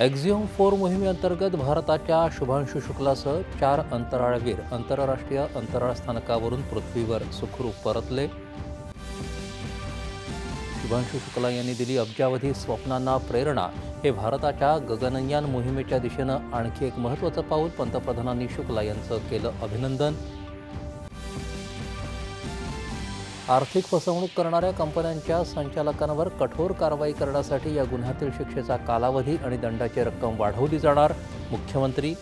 Axiom four मोहिमेअंतर्गत भारताच्या शुभांशु शुक्लासह चार अंतराळवीर आंतरराष्ट्रीय अंतराळ स्थानकावरून पृथ्वीवर सुखरूप परतले. शुभांशु शुक्ला यांनी दिली अब्जावधी स्वप्नांना प्रेरणा. हे भारताच्या गगनयान मोहिमेच्या दिशेनं आणखी एक महत्त्वाचं पाऊल पंतप्रधानांनी शुक्ला यांचं केलं अभिनंदन. आर्थिक फसवणूक करणाऱ्या कंपन्यांच्या संचालकांवर कठोर कारवाई करण्यासाठी या गुन्ह्यातील शिक्षेचा कालावधी आणि दंडाची रक्कम वाढवली जाणार. मुख्यमंत्री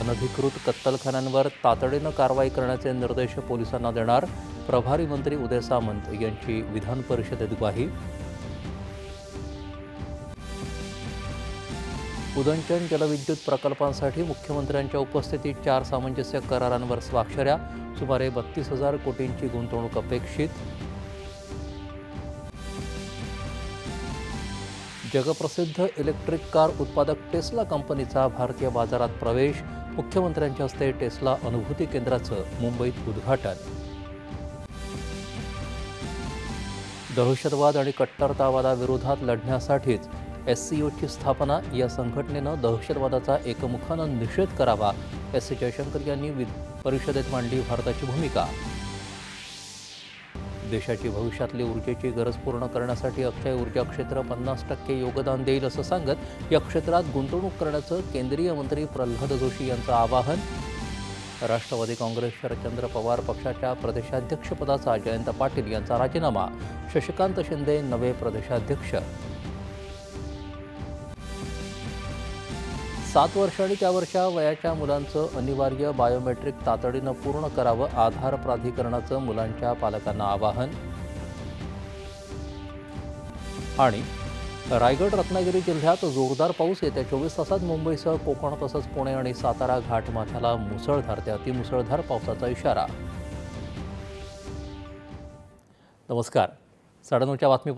अनधिकृत कत्तलखान्यांवर तातडीनं कारवाई करण्याचे निर्देश पोलिसांना देणार. प्रभारी मंत्री उदय सामंत यांची विधान परिषदेत ग्वाही. उदंचन जलविद्युत प्रकल्पांसाठी मुख्यमंत्र्यांच्या उपस्थितीत चार सामंजस्य करारांवर स्वाक्षऱ्या सुमारे बत्तीस हजार कोटींची गुंतवणूक अपेक्षित. जगप्रसिद्ध इलेक्ट्रिक कार उत्पादक टेस्ला कंपनीचा भारतीय बाजारात प्रवेश मुख्यमंत्र्यांच्या हस्ते टेस्ला अनुभूती केंद्राचं मुंबईत उद्घाटन. दहशतवाद आणि कट्टरतावादाविरोधात लढण्यासाठीच एस सी ओची स्थापना या संघटनेनं दहशतवादाचा एकमुखानं निषेध करावा एस सी जयशंकर यांनी परिषदेत मांडली भारताची भूमिका. देशाची भविष्यातली ऊर्जेची गरज पूर्ण करण्यासाठी अक्षय ऊर्जा क्षेत्र पन्नास टक्के योगदान देईल असं सांगत या क्षेत्रात गुंतवणूक करण्याचं केंद्रीय मंत्री प्रल्हाद जोशी यांचं आवाहन. राष्ट्रवादी काँग्रेस शरदचंद्र पवार पक्षाच्या प्रदेशाध्यक्षपदाचा जयंत पाटील यांचा राजीनामा. शशिकांत शिंदे नवे प्रदेशाध्यक्ष. सात वर्ष आणि त्यावरच्या वयाच्या मुलांचं अनिवार्य बायोमेट्रिक तातडीनं पूर्ण करावं आधार प्राधिकरणाचं मुलांच्या पालकांना आवाहन. आणि रायगड रत्नागिरी जिल्ह्यात जोरदार पाऊस येत्या चोवीस तासात मुंबईसह कोकण तसंच पुणे आणि सातारा घाटमाथ्याला मुसळधार ते अतिमुसळधार पावसाचा इशारा. नमस्कार. साडेनऊच्या बातमीपत्र